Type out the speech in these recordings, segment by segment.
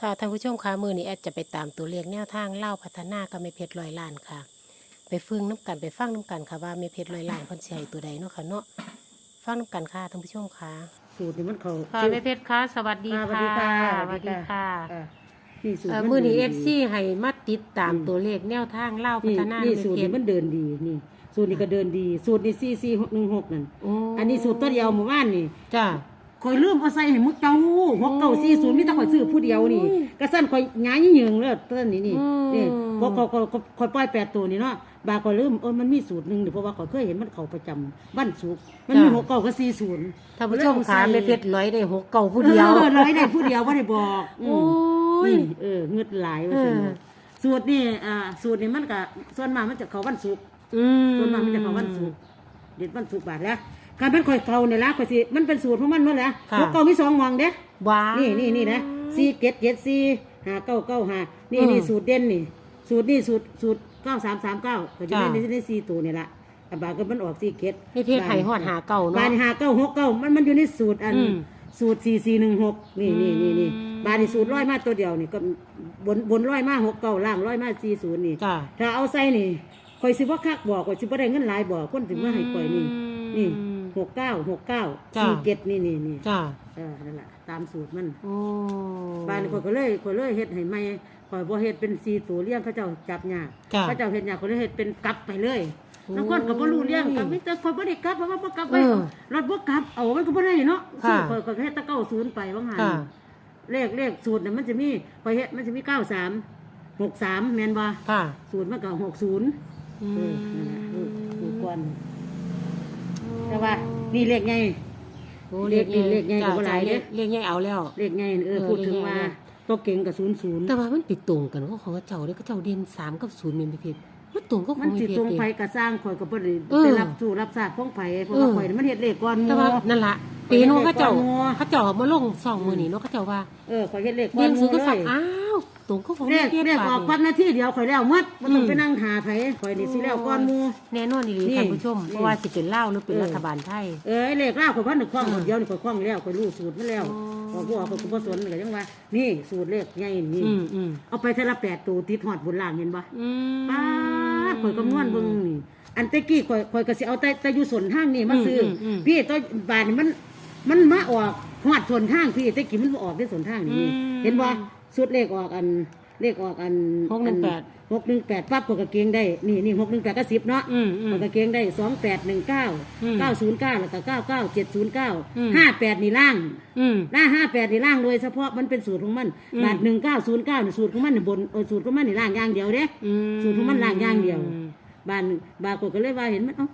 ค่ะท่านผู้ชมคะมือนี้แอดจะไปตามตัวเลขแนวทางเล่าพัฒนากับเมเพชรลอยล้านค่ะ ไปฟึ่งน้ำกันไปฟังน้ำกันค่ะว่าเมเพชรลอยล้านเพิ่นสิให้ตัวใดเนาะค่ะเนาะฟังน้ำกันค่ะท่านผู้ชมค่ะสูตรนี่มันเขาค่ะเมเพชรค่ะสวัสดีค่ะสค่ะวัสดีค่ะสวัสดีค่ะอ่านี่สูตรเอ่อมันมือนี้ดิเอฟซีให้มาติดตามตัวเลขแนวทางเล่าพันี่ฒนานี่เมสูตรเพนี่ชรมันเดินดีนี่ สูตรนี่ก็เดินดี สูตรนี่สี่สี่หกหนึ่งหกนั่น โอ้อันนี้สูตรตัวเดียวหมู่บ้านนี่ จ้า คอยลืมเอาใส่ให้มุกเจ้าหกเก้าสี่ศูนย์มีแต่คอยซื้อผู้เดียวนี่กระสั้นคอยหงายเหยิงเลยต้นนี้นี่นี่พอคอยคอยคอยปล่อยแปดตัวนี่เนาะบาคอยลืมเออมันมีสูตรหนึ่งเดี๋ยวเพราะว่าคอยเคยเห็นมันเขาประจำบ้านสุกมันมีหกเก้ากับสี่ศูนย์ท่านผู้ชมค่ะเมเพชรร้อยได้หกเก่าผู้เดียวออร้อยได้ผู้เดียวว่าได้บอกอืโอ้มยนี่เออเงืดหลายว่าซั่นเออน่ะสูตรนี่อ่าสูตรนี่มันก็ส่วนมากมันจะเข้าวันศุกร์อืมส่วนมากมันจะเข้าวันศุกร์เด็ดวันศุกร์บาทแล้ว การเป็นข่อยเขาเนี่ยละข่อยสิมันเป็นสูตรของมันหมดแล้วค่ะพวกเก่ามีสองหมองเด้ว้านี่นี่นี่นะสี่เจ็ดเจ็ดสี่ห้าเก้าเก้าห้านี่อืมนี่สูตรเด่นนี่ สูตรนี่สูตรสูตรเก้าสามสามเก้าก็จะจ้ะได้ในในสี่ตัวนี่ละอะบาทก็มันออกสี่เจ็ดเมเพชรไห้หอดหาเก่าบาเนาะทห้าเก้าหกเก้ามันมันอยู่ในสูตรอันอืมสูตรสี่สี่หนึ่งหกนี่นี่นี่นี่อืม บาทนี่สูตรร้อยมาตัวเดียวนี่ก็บนบนร้อยมาหกเก้าล่างร้อยมาสี่ศูนย์นี่ จ้าถ้าเอาใส่นี่คอยสิบ่คักบอกคอยสิบ่ได้เงินหลายบอกคนถึงมาให้คอยนี่ นี่ หกเก้าหกเก้าจ้ะ สี่เจ็ดนี่นี่นี่จ้าเออนั่นแหละตามสูตรมันโอ้บ้านข่อยก็เลยข่อยเลยเฮ็ดให้ใหม่ข่อยบ่เฮ็ดเป็นสีตัวเลี้ยงเขาเจ้าจับยากจ้า เขาเจ้าเฮ็ดยากข่อยเลยเฮ็ดเป็นกลับไปเลยโอ้บางคนก็บ่รู้เลี้ยงก็มีแต่ข่อยบ่ได้กลับเพราะว่าบ่กลับไปเออรถบ่กลับเอามันก็บ่ได้เนาะค่ะ ข่อยข่อยก็เฮ็ดแตะเก้าศูนย์ไปบางหันค่ะ เลขเลขสูตรน่ะมันจะมีข่อยเฮ็ดมันจะมีเก้าสามหกสามแม่นบ่ค่ะ สูตรมันก็หกศูนย์อืเอมอนั่นน่ะเออดูก่อน แต่ว่านี่เลขไง โอ้เลขนี่เลขใหญ่จ้กว่าหลายเด้เลขใหญ่เอาแล้ว เลขไงเออเออพูดถึงเลขไง ว่านะตัวเก่งกับศูนย์ศูนย์แต่ว่ามันปิดตรงกันว่าของเจ้าเนี่ยก็เจ้าเด่นสามกับศูนย์เมนเพชรมันตรงก็ขมัอนงเมสินเพชตรรงเองไผกระสร้างข่อยก็บ่ได้เออไปรับสู่รับทราบของไผเพราะว่าเออ ข่อยนี่มันเฮ็ดเลขก่อนหแต่มู่ ว่านั่นละปีนู้นเขาเจ้าเขาเจ้ามาลงสองมือนี่เนาะเขาเจ้าว่าเออข่อยเฮ็ดเลขก่อเด่นนหศูมู่นย์ก็เลสักยอ้า วตรงก็ของเลเมขนเพชรเลขออกบาปัดนนาทีเดียวข่อยแล้วหมดบ่ต้องอืมไปนั่งหาไผข่อยนี่สิแล้วก่อนหมู่แน่นอนดีนี่ท่านผู้ชมนี่เพราะว่าสิเป็นเล่าวหรือเป็นเออรัฐบาลไทย เออไอ้เลขลาวข่อยพันหนึ่งคล่องคนเดียวนี่ข่อยคล่องแล้วข่อยรู้สูตรมันแล้วอ๋อข่อยบ่ออกข่อยก็บ่สนก็ยังว่า นี่สูตรเลขใหญ่นี่อืมอืมเอาไปเทอละแปดตัวติดฮอดบนล่างเห็นบ่อืมป้าดข่อยคำนวณเบิ่งนี่อันแตะกี้ข่อยข่อยก็สิเอาแต่แต่อยู่สนทางนี่มาซื้ออมอืมพี่ตัวบานนี่มันมันมาออกฮอดสนทางพี่แตะกี้มันบ่ออกได้สนทางนี่อืมเห็นบ่ สุดเลขออกอันเลขออกอันหกหนึ่งแปด หกหนึ่งแปดปั๊บข่อยก็เกงได้ นี่นี่หกหนึ่งแปดก็สิบเนาะอืมอืมข่อยก็เกงได้สองแปดหนึ่งเก้าอืมเก้าศูนย์เก้าแล้วก็เก้าเก้าเจ็ดศูนย์เก้าอืม ห้าแปดนี่ล่าง อืม หน้าห้าแปดนี่ล่างโดยเฉพาะมันเป็นสูตรของมันอืม บาทหนึ่งเก้าศูนย์เก้าสูตรของมันนี่บนเออสูตรของมันนี่ล่างอย่างเดียวเด้ อืม สูตรของมันล่างอย่างเดียว บานบานกก็เลยว่าเห็นมันเอ้า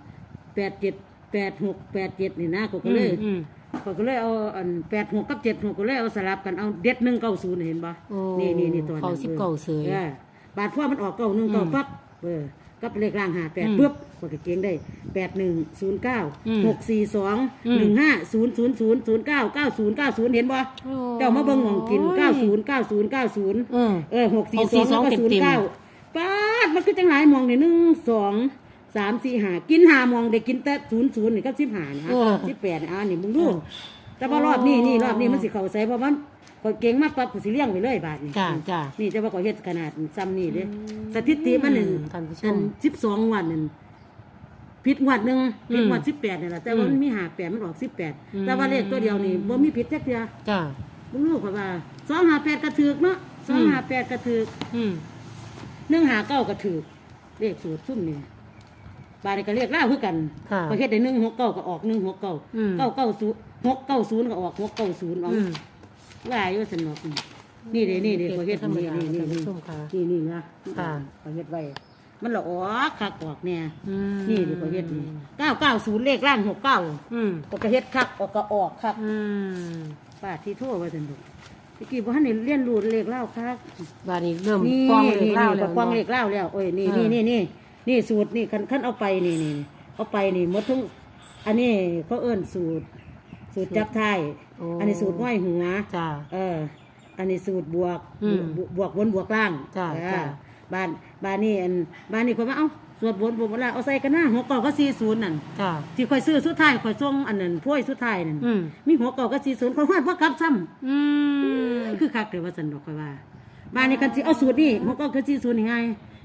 แปดเจ็ดแปดหกแปดเจ็ดนี่นะกก็เลยอืม กก็เลยเอาอันแปดหกกับเจ็ดหกก็เลยเอาสลับกันเอาเด็ดหนึ่งเก้าศูนย์เห็นปะโอ้นี่นี่นี่ตัวนั้นเก้าสิบเก้าเสย ออบาทพ่อมันออกเก้าหนึ่งเก้าอืมปั๊บเออกับเลขล่างหาแปดอืมปุ๊บกก็เก่งได้แปดหนึ่งศูนย์เก้าอืมหกสี่สองอืม หนึ่งห้าศูนย์ศูนย์ศูนย์ศูนย์เก้าเก้าศูนย์เก้าศูนย์เห็นปะโอ้เจ้ามาเบิ่งหมองกินเก้าศูนย์เก้าศูนย์เก้าศูนย์ เออ เออหกสี่สองแล้วก็642ศูนย์เต็เก้ามป้าดมันคือจังหลายมองนี่หนึ่งสอง สามสี่ห้ากินหามองได้กินแต่ศูนย์ศูนย์นี่ก็สิบห้านี่ฮะเออสิบแปดนี่อ่านี่มึงดูแต่ว่ารอบนี้นี่รอบนี้มันสิเข้าใส่เพราะมันก็เก่งมากปั๊บก็สิเลี้ยงไปเลยบาทนี่จ้าจ้า นี่แต่ว่าก็เฮ็ดขนาดซ้ำนี่เด้สถิติมันนั่นท่านผู้ชมอันสิบสองวันนั่นผิดงวดหนึ่งผิดงวดอืมสิบแปดนี่แหละแต่ว่าอืมมันมีหาแปดมันออกสิบแปดอืม แต่ว่าเลขตัวเดียวนี่บ่มีผิดจักเดียว จ้า มึงรู้ป่ะว่าสองหาแปดกระถือกเนาะสองหาแปดกระถือกอืม หนึ่งหาเก้ากระถือกเลขสูตรซุ่มนี่ บาดนี้ก็เรียกล่าคือกันค่ะประเทศได้หนึ่งหกเก้าก็ออกหนึ่งหกเก้าอืม เก้าเก้าศูนย์หกเก้าศูนย์ก็ออกหกเก้าศูนย์เอาอืมว่าอยู่สนอกนี่เด้นี่เด้ประเทศธรรมนี่ดานี่นี่ท่านผู้นี่ชมค่ะ นี่นี่นะค่ะประเทศไว้ มันละออกคักออกเนี่ยอืมนี่เด้ประเทศนี่เก้าเก้าศูนย์เลขล่างหกเก้าอืมประเทศคักออกก็ออกคักอืมป้าที่ทั่วว่าสนุกตะกี้บ่ทันได้เรียนรู้เลขเล่าคักบาดนี้เริ่มนี่ป้องเลยนี่เล่านี่แล้วกว้างเล็กเล่าแล้วโอ้ยนี่อ่านี่นี่นี่ นี่สูตรนี่คันคันเอาไปนี่นี่เอาไปนี่หมดทั้งอันนี้เขาเอิ้นสูตร สูตรจับไทายโอ้อันนี้สูตรห้อยหัวจ้า เออ อันนี้สูตรบวกอืมบวกบวกบนบวกล่างจ้ะเออจ้ะ บ้านบ้านนี่อันบ้านนี่คนว่าเอ้าสวดบนบนบนล่างเอาใส่กันหน้าหัวเก่าก็สี่ศูนย์นั่นจ้า ที่ข่อยซื้อสุดท้ายข่อยส่งอันนั้นพวยสุดท้ายนั่นอืม มีหัวเก่าก็สี่ศูนย์ข่อยฮอดบ่กลับซ้ำ อืม คือคักเลยว่าสันดอกข่อยว่าบ้านนี้คันสิเอาสูตรนี่หัวเก่าก็สี่ศูนย์ยังไง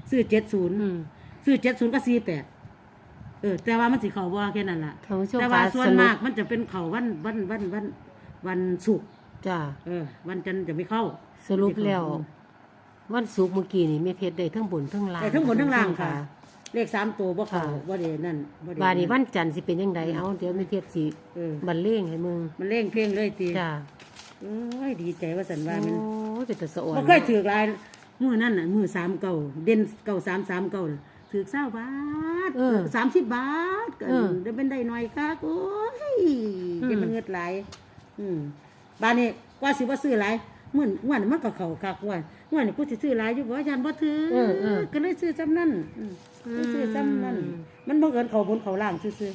ซื้อเจ็ดศูนย์อืม ซื้อเจ็ดศูนย์ก็สี่แปดเออ แต่ว่ามันสิเข้าบ่แค่นั้นล่ะ ท่านผู้ชมแต่ว่าคะส่วนสรุปมากมันจะเป็นเข้าวันวันวันวันวันศุกร์จ้าเออ วันจันทร์จะไม่เข้าสรุปแล้ววันศุกร์เมื่อกี้นี่แม่เพชรได้ทั้งบนทั้งล่างแต่ทั้งบนทั้งล่างค่ะท่นผู้ชมเลขสามตัวบ่เข้าค่ะบ่ได้นั่นบ่ได้บาดนี้วันจันทร์สิเป็นยังไงเอาเดี๋ยวแม่เพชรสิเออบรรเลงให้มึงมันเร่งเพลงเลยตีจ้าโอ้ยดีใจว่าสันว่าโอ้มันยเป็นตะสะอ่อนบ่เคยถือกหลายมือนั่นน่ะมือสามเก่าเด่นเก่าสามสามเก่าน่ะ ถือกเศร้าบาทเออสามสิบบาทก็เออได้เป็นได้หน่อยค่ะโอ้ยอืมเดี๋ยวมันเงิดหลายอืมบานนี้กว่าสิว่าซื้อหลายมื่อนวันมันก็เข้าคักวันวันนี้กูสิซื้อหลายอยู่บ่ยันบ่ถือเออเออก็เลยซื้อซ้ำนั่นอืมเลยซื้อซ้ำนั่นอืม มันบังเอิญเขาบนเขาล่างซื่อ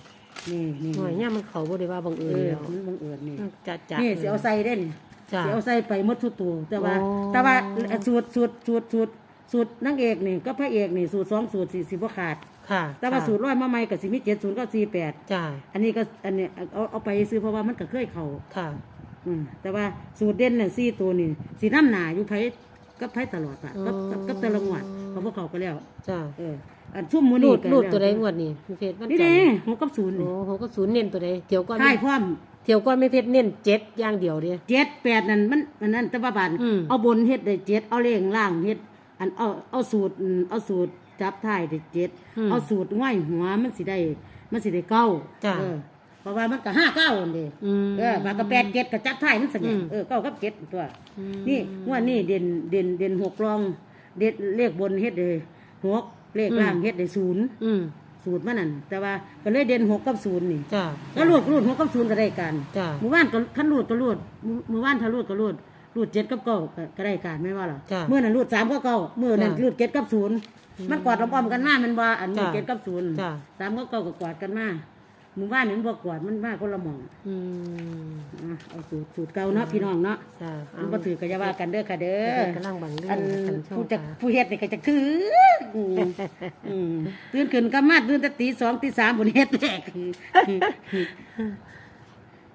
ๆนี่นี่หน่อยเนี่ยมันเขาบ่ได้ว่าบังเอเอิญอแล้วมันบังเอิญนี่ จัดจัดนี่สิเอาใส่ได้นี่จ้าสิเอาใส่ไปหมดทุกตัวแต่ว่า โอ้แต่ว่าสูตรสูตรสูตรสูตร สูตรนางเอกนี่ก็พระเอกนี่สูตรสองสูตรสี่สิบบ่ขาด ค่ะแต่ว่าค่ะสูตรร้อยมาใหม่กับสิมีเจ็ดศูนย์ก็สี่แปดจ้าอันนี้ก็อันนี้เอาเอาไปซื้อเพราะว่ามันก็เคยเขาค่ะ อืมแต่ว่าสูตรเด่นน่ะสี่ตัวนี่สีน้ำหนาอยู่ไผกับไผตลอดอะกับกับกับแต่ละงวดเขาพวกเขาไปแล้วจ้าเอออันชุ่มมือรูนี่ดก็รูดแล้วตัวใดงวดนี่แม่เพชรวันนี่จันเด้ทร์หัวกับศูนย์โอ้นี่โหก็ศูนย์เน้นตัวใดเที่ยวก่อนใช่พร้อมเที่ยวก่อนแม่เพชรเน้นเจ็ดอย่างเดียวเดีย เจ็ดแปดนั่นมันอันนั้นแต่ว่าบานอืม เอาบนเฮ็ดได้เจ็ดเอาเลงล่างเฮ็ด อันเอาเอาสูตรอืมเอาสูตรจับท้ายได้เจ็ดเอาสูตรง่อยหัวมันสิได้มันสิได้เก้าจ้ะ เออเพราะว่ามันก็ห้าเก้าอันเดีอืม เออบางก็แปดเจ็ดก็จับท้ายมันสิเนี่ยอืม เออเก้ากับเจ็ดตัว อืม นี่งว่านี่เด่นเด่นเด่นหกรองเด็ดเลขบนเฮ็ดได้หกเลขล่างเฮ็ดได้ศูนย์อืมสูตรมันนั่นแต่ว่าก็เลยเด่นหกกับศูนย์นี่จ้าแล้วรูดรูดหกกับศูนย์ก็ได้กันจ้าหมู่บ้านก็ขันรูดก็รูดหมู่หมู่บ้านถ้ารูดก็รูด รูดเจ็ดกับเก้าก็ก็ได้การไม่ว่าหรอจ้ะเมื่อนั้นรูดสามก็เก้าเมื่อนั้นจ้ะรูดเจ็ดกับศูนย์มันกอดอ้อมๆกันมามันว่าอันนี้จ้ะเจ็ดกับศูนย์จ้ะ สามก็เก้าก็กอดกันมาหมู่บ้านนี่มันบ่กอดมันมาคนละหม่องอืมอะเอาสูตรสูตรเก่าเนาะพี่น้องเนาะจ้ามันบ่ถือก็อย่าว่ากันเด้อค่ะเด้อ กำลังบังเรื่องอันท่านผู้ชผู้มจะค่ะ ผู้เฮ็ดนี่ก็จะถืออืมอืมตื่นขึ้นก็มาตื่นแต่ตีสองตีสามบนเฮ็ดแรก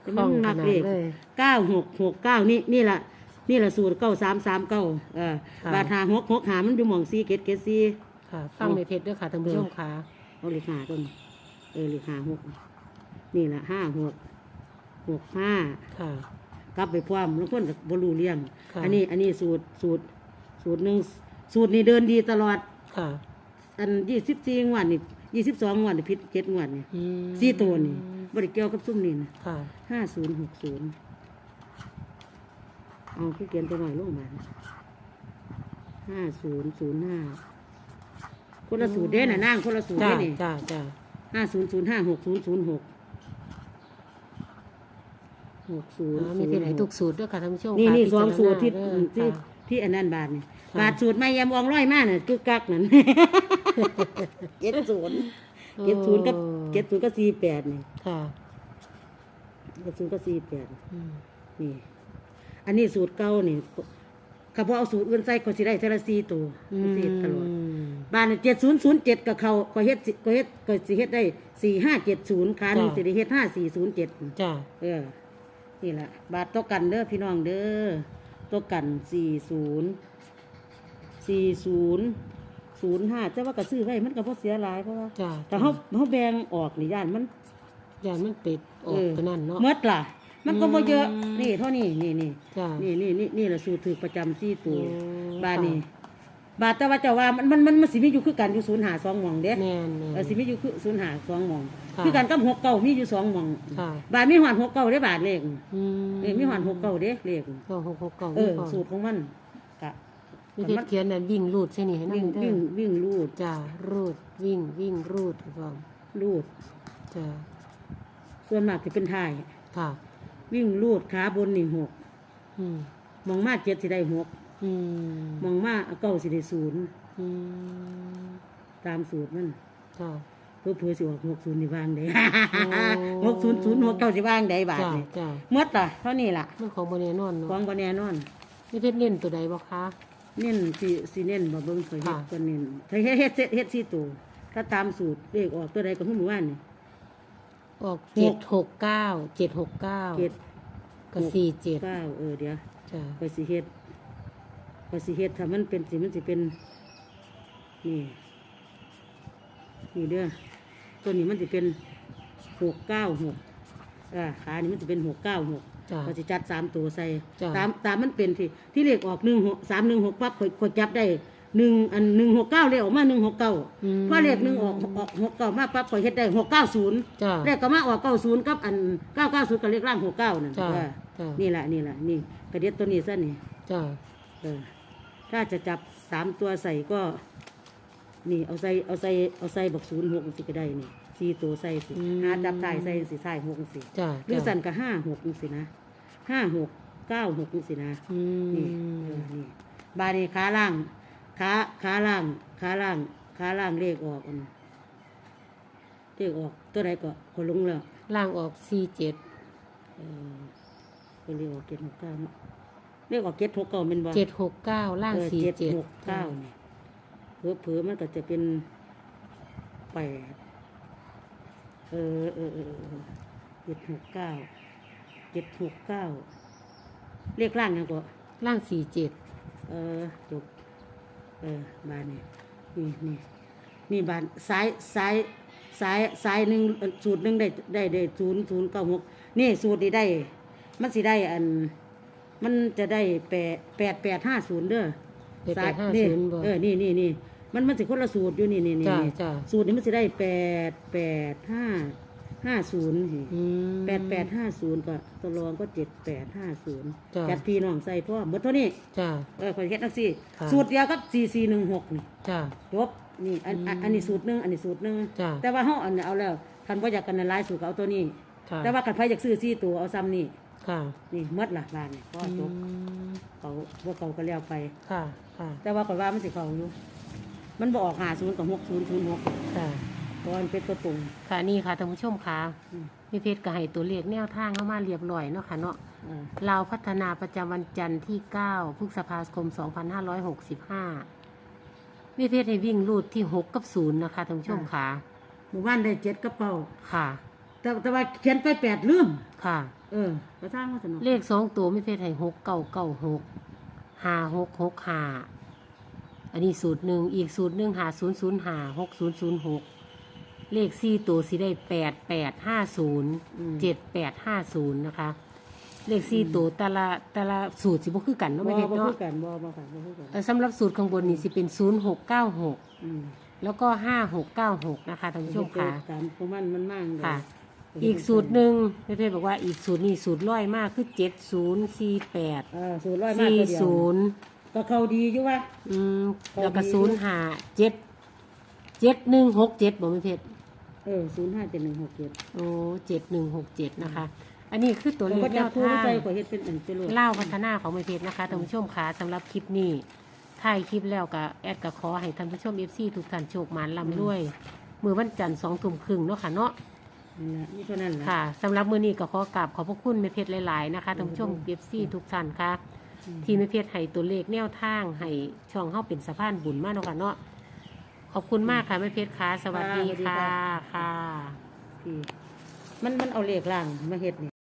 คล่องขนาดเลย เก้าหกหกเก้านี่นี่แหละ นี่แหละสูตรเก้าสามสามเก้าเออค่ะ บาทหาหกหกหามันอยู่หมองซีเกตเกตซีค่ะ ฟังแม่เพชรด้วยค่ะท่านผู้ชมค่ะ เอาเลขหาต้นเออเลขหาหกนี่แหละห้าหกหกห้า ค่ะ กลับไปพร้อมแล้วคนกับบรูเลียง ค่ะ อันนี้อันนี้สูตรสูตรสูตรหนึ่งสูตรนี้เดินดีตลอด ค่ะอันยี่สิบสี่งวดนี่ยี่สิบสองงวดนี่พิษเจ็ดงวดนี่อืมสี่ตัวนี่บริเกี่ยวกับซุ่มนี่นะค่ะ ห้าศูนย์หกศูนย์ เอาขี้เกียจตัวหน่อยลงมาห้าศูนย์ศูนย์ห้าคนละสูตรเด้น่ะนั่งคนละสูตรจ้าเด้นี่จ้าจ้าห้าศูนย์ศูนย์ห้าหกศูนย์ศูนย์หกหกศูนย์อ่ามีเพชรให้ทุกสูตรด้วยค่ะท่านผู้ชมนี่ค่ะนี่พิสองจารณาสูตรที่เด้อที่ค่ะที่อันนั้นบาทนี่ค่ะบาทสูตรไม่ยำวองร้อยมากน่ะกึกกักนั่นเจ็ดศูนย์เจ็ดศูนย์กับเจ็ดศูนย์ก็สี่แปดนี่ค่ะ เจ็ดศูนย์ก็สี่แปดอืมนี่ อันนี้สูตรเก่านี่ข้าพอเอาสูตรอื่นใส่ก็สิได้เทละสี่ตัวสี่ตลอดบ้านเจ็ดศูนย์ศูนย์เจ็ดกับเขาก็เฮ็ดสิก็เฮ็ดก็สิเฮ็ดได้สี่ห้าเจ็ดศูนย์คันสิได้เฮ็ดห้าสี่ศูนย์เจ็ด จ้าเออ นี่แหละ บาทโตวกันเด้อพี่น้องเด้อโตวกันสี่ศูนย์สี่ศูนย์ศูนย์ห้าแต่ว่าก็ซื้อไว้มันก็บ่เสียหลายเพราะว่าจ้าแต่เขาเขาแบ่งออกนี่ย่านมัน ยานมันเป็ดออกตัวนั้นเนาะ เมดล่ะ มันก็บ่เยอะอืมนี่เท่านี้นี่นี่จ้านี่นี่นี่นี่แหละสูตรถือประจำซี่ตัวอืมบาทนี่บาทแต่ว่าเจ้าว่ามันมันมันมันสิมีอยู่คือกันอยู่ศูนย์หาสองหม่องเด้แม่นแม่เออนสิมีอยู่คือศูนย์หาสองหม่องค่ะคือกันกับหกเก้ามีอยู่สองหม่องค่ะ บาทมีหอดหกเก้าได้บาทเลขอืมเออมีหอดหกเก้าเด้เลขก็หกหกเก่าเออก่อนสูตรของมันกะมีเพชรเขียนนั่นวิ่งรูดใช่นี่ให้น้ำวิ่งเด้วิ่งอวิ่งรูดจ้ารูดวิ่งวิ่งรูดพร้อมรูด จ้าส่วนมากที่เป็นทาย ค่ะ วิ่งรูดขาบนนี่หกอืมมองมาเจ็ดสิได้หกอืมมองมาเก้าสิได้ศูนย์อืมตามสูตรมันจ้าเพื่อเพื่อสิออกหกศูนย์นี่วางได้โอ้หกศูนย์ศูนย์หกเก้าสิวางได้บาทจ้านี่จ้าหมดล่ะเท่านี้ล่ะมันของบนแน่นอนของเนาะก็แน่นอนมีเพชรเล่นตัวใดบ่คะ เน้นสิสิเน้นบ่เบิ่งข่อยเฮ็ดค่ะก็เน้นถ้าเฮ็ดเฮ็ดเสร็จเฮ็ดสี่ตัวถ้าตามสูตรเลขออกตัวใดก็คือหมู่บ้านนี่ ออกหเจ็ดกหกเก้าเจ็ดหกเก้าเจ็ดก็สี่เจ็ดเก้าเออเดี๋ยวจ้ะข่อยสิเฮ็ดข่อยสิเฮ็ดถ้ามันเป็นสิมันสิเป็นนี่นี่เด้อตัวนี้มันสิเป็นหกเก้าหกอ่าขานี่มันจะเป็นหกเก้าหกจ้ะก็จะจัดสามตัวใส่จ้ะตามตามมันเป็นที่ที่เลขออกหนึ่งหกสามหนึ่งหกปั๊บข่อยข่อยจับได้ หนึ่งอันหนึ่งหกเก้าเลขออกมาหนึ่งหกเก้าอืม พอเลขหนึ่งออกออกหกเก้ามาปั๊บข่อยเฮ็ดได้หกเก้าศูนย์จ้ะเลขก็มาออกเก้าศูนย์กับอันเก้าเก้าศูนย์กับเลขล่างหกเก้านั่นจ้ะว่าจ้ะ นี่แหละนี่แหละนี่กระเด็ดตัวนี้ซะนี่ จ้ะเออถ้าจะจับสามตัวใส่ก็ นี่เอาใส่เอาใส่เอาใส่บักศูนย์หกสิก็ได้นี่สี่ตัวใส่สิหาจับถ่ายใส่สิถ่ายหกสิจ้ะหรือจ้ะสั่นก็ห้าหกสินะห้าหกเก้าหกสินะอืนี่เอมอนี่บาดนีขาล่าง ขาขาล่างขาล่างขาล่างเลขออกอันเลขออกตัวใดก็ก็ลงแล้วล่างออกสี่เจ็ดเออก็เลขออกเจ็ดหกเก้าเนาะเลขออกเจ็ดหกเก้าเป็นบ่เจ็ดหกเก้าล่างเออสี่เจ็ดเจ็ดหกเก้านี่เผลอเผลอๆมันก็จะเป็นแปดเออเออเออเออเจ็ดหกเก้าเจ็ดหกเก้าเลขล่างยังก็ล่างสี่เจ็ด เออจบ เออบานนี่นี่นี่นี่บานซ้ายซ้ายซ้ายซ้ายหนึ่งเอ่อสูตรหนึ่งได้ได้ได้ศูนย์ศูนย์เก้าหกนี่สูตรนี้ได้ มันสิได้อัน มันจะได้แปดแปดแปดห้าศูนย์เด้อเจ็ดซ้ายห้านี่ศูนย์บ่เออนี่นี่นี่มันมันสิคนละสูตรอยู่นี่นี่นี่จ้ะนี่จ้ะสูตรนี้มันสิได้แปดแปดห้า ห้าศูนย์อืม แปดแปดห้าศูนย์ก็ตัวรองก็เจ็ดแปดห้าศูนย์จ้ะ จัดพี่น้องใส่พ่อหมดเท่านี้ จ้ะเออคอยเฮ็ดจังซี่ ค่ะ สูตรเดียวกับสี่สี่หนึ่งหกนี่จ้ะจบนี่อันอันอันนี้สูตรหนึ่งอันนี้สูตรหนึ่งจ้ะ แต่ว่าเฮาอันนี้เอาแล้วคันบ่อยากกันหลายสูตรก็เอาตัวนี้ ค่ะแต่ว่าคันไผอยากซื้อสี่ตัวเอาซ้ำนี่ค่ะนี่หมดละบานนี่ก็จบอืมเขาบ่เขาก็แล้วไป ค่ะ ค่ะ แต่ว่าก็ว่ามันสิเข้าอยู่มันบ่ออก50กับ6006ค่ะ เพราะมันเป็นตัวตรงค่ะนี่ค่ะท่านผู้ชมค่ะอืมมีเพชรก็ให้ตัวเลขแนวทางเข้ามาเรียบร้อยเนาะค่ะเนาะเออเราวพัฒนาประจำวันจันทร์ที่ 9 พฤษภาคม 2565มีเพชรให้วิ่งรูดที่ 6 กับ 0 นะคะท่านผู้ชมค่ะหมู่บ้านได้เจ็ดกับเก้าค่ะ แต่แต่ว่าเขียนไปแปดลืมค่ะ เออก็สร้างว่าสนุกเลขสองตัวมีเพชรให้หกเก้าเก้าหกห้าหกหกห้าอันนี้สูตรหนึ่งอีกสูตรหนึ่งหาศูนย์ศูนย์หาหกศูนย์ศูนย์หก เลขสี่ตัวสิได้แปดแปดห้าศูนย์อืมเจ็ดแปดห้าศูนย์นะคะ เลขสี่ตัวแต่ละแต่ละสูตรสิบ่คือกันเนาะบ่ไม่เพชรบ่เนาะคือกันบ่บ่ค่ะบ่คือกันเอ่อสำหรับสูตรข้างบนนี่สิเป็นศูนย์หกเก้าหกอืมแล้วก็ห้าหกเก้าหกนะคะท่านผู้ชมค่ะ ตามของมันมันมากเลยค่ะ อีกสูตรหนึ่งแม่เพชรบอกว่าอีกสูตรนี่สูตรร้อยมากคือเจ็ดศูนย์สี่แปดเออสูตรร้อยมากสี่ตัวเดียวศูนย์ก็เขาดีอยู่ว่า อืมพอแล้วก็ดีศูนย์หาเจ็ดเจ็ดหนึ่งหกเจ็ดบอกไม่เพชร เออศูนย์ห้าเจ็ดหนึ่งหกเจ็ดโอ้เจ็ดหนึ่งหกเจ็ดนะคะ อันนี้คือตัวเลผมขก็แนจะวคู่ทาง ใส่ขอเฮ็ดเป็นอันเป็นโลด เล่าพัฒนาของไม่เพชรนะคะท่านผู้ชมค่ะสำหรับคลิปนี้ถ่ายคลิปแล้วก็แอดก็ขอให้ท่านผู้ชมเอฟซีทุกท่านโชคหมานลำด้วย มือวันจันทร์สองทุ่มครึ่งเนาะค่ะเนาะนั่นแหละนี่เท่านั้นแหละ ค่ะสำหรับมือนี้ก็ขอกราบขอบพระคุณแม่เพชรหลายๆนะคะท่านผู้ชมเอฟซีทุกท่านค่ะ ที่แม่เพชรให้ตัวเลขแนวทางให้ช่องเข้าเป็นสะพานบุญมากเนาะค่ะเนาะ ขอบคุณมากค่ะแม่เพชรค่ะสวัสดีค่ะค่ะที่มันมันเอาเลขล่างมาเฮ็ดนี่